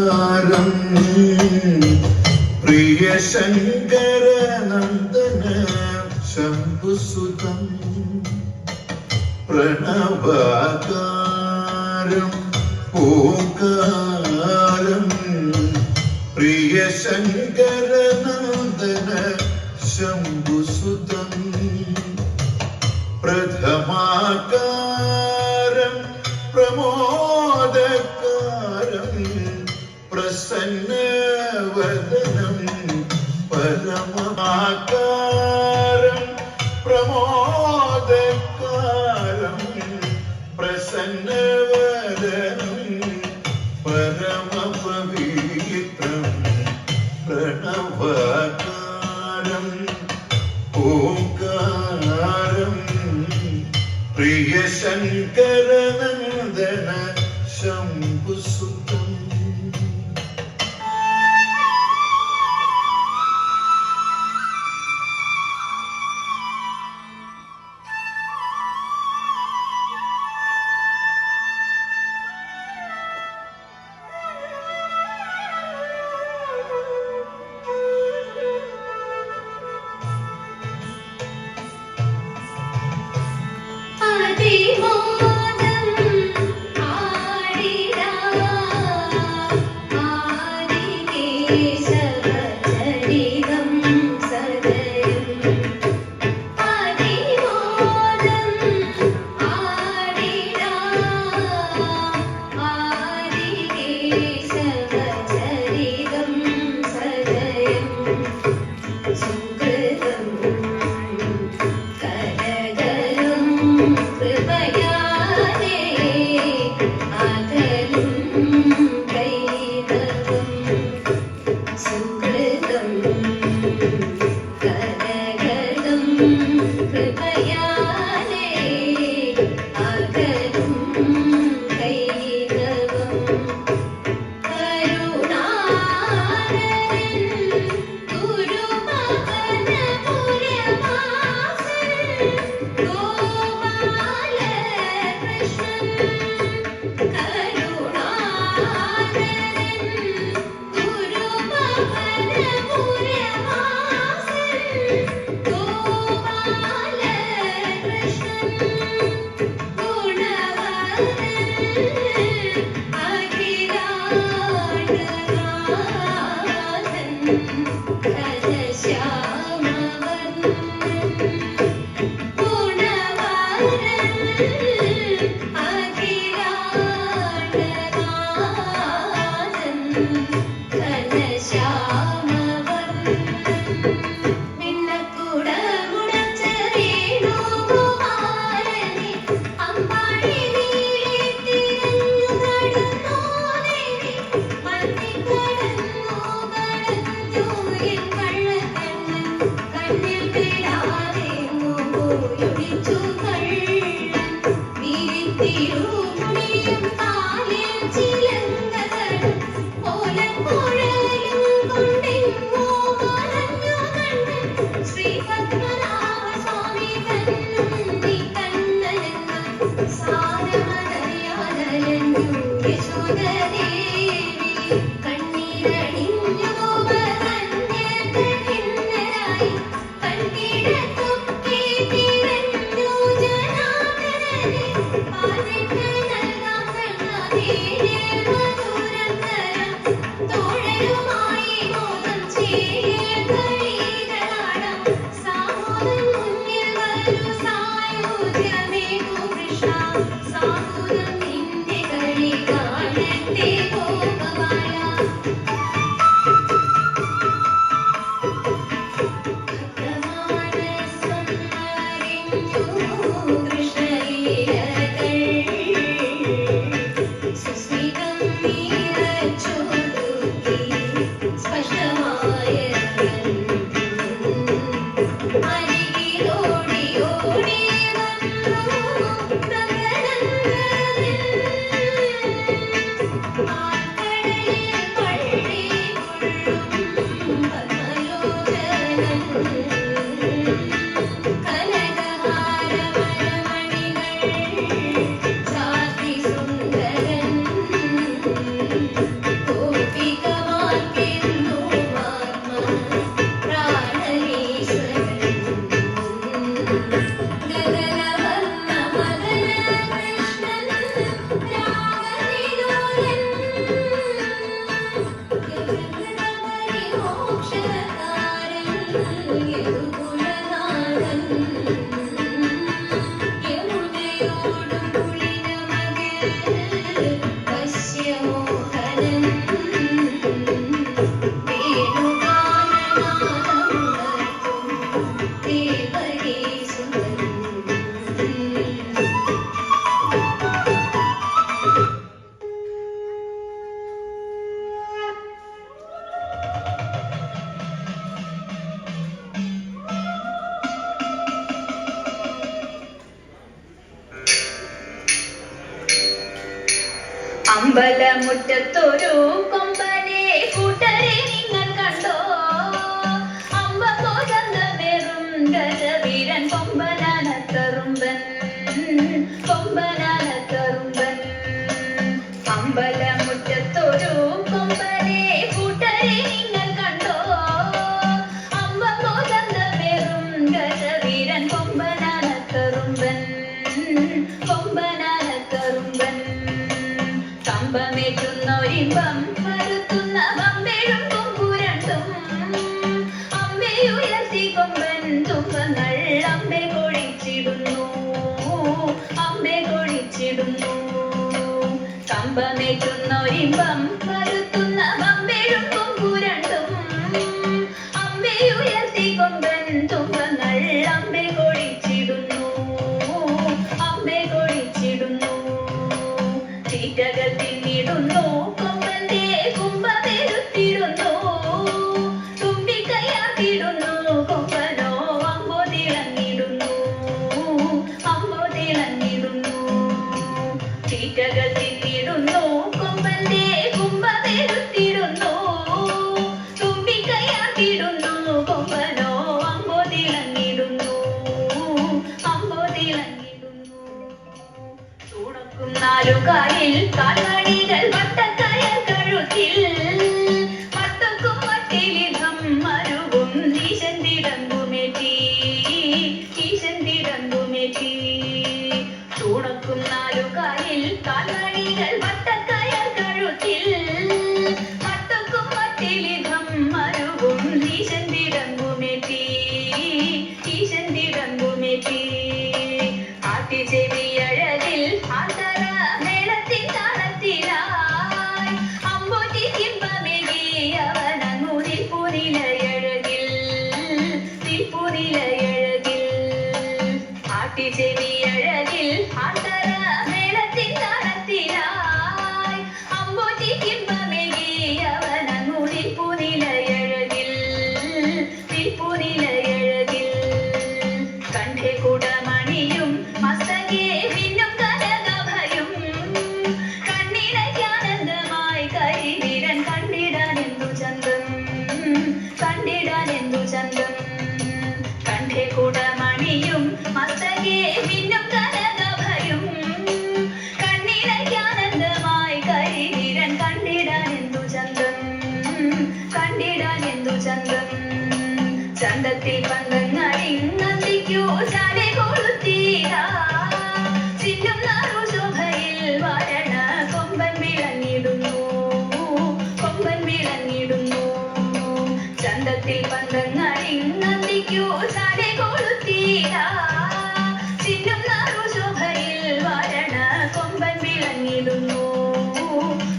സംഹാരം പ്രിയ ശങ്കരനന്ദന ശംഭുസുതം പ്രണവാകാരം പൂങ്കാരം. പ്രിയ ശങ്കരനന്ദന ശംഭുസുതം പ്രഥമാകാരം Sen yukarıda Thank you. है Thank you. നേടുന്നു കമ്പമേറ്റുന്നൊരിമ്പം ചന്തത്തിൽ പന്തങ്ങൾ ഇന്നന്തിക്കോ ചാലെ കൊളുത്തീരാ ചിഹ്നം നാറു വരണ കൊമ്പൻ കൊമ്പൻ ചാലെ വരണ കൊമ്പൻ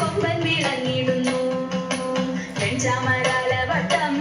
കൊമ്പൻ വട്ടം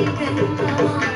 你远了。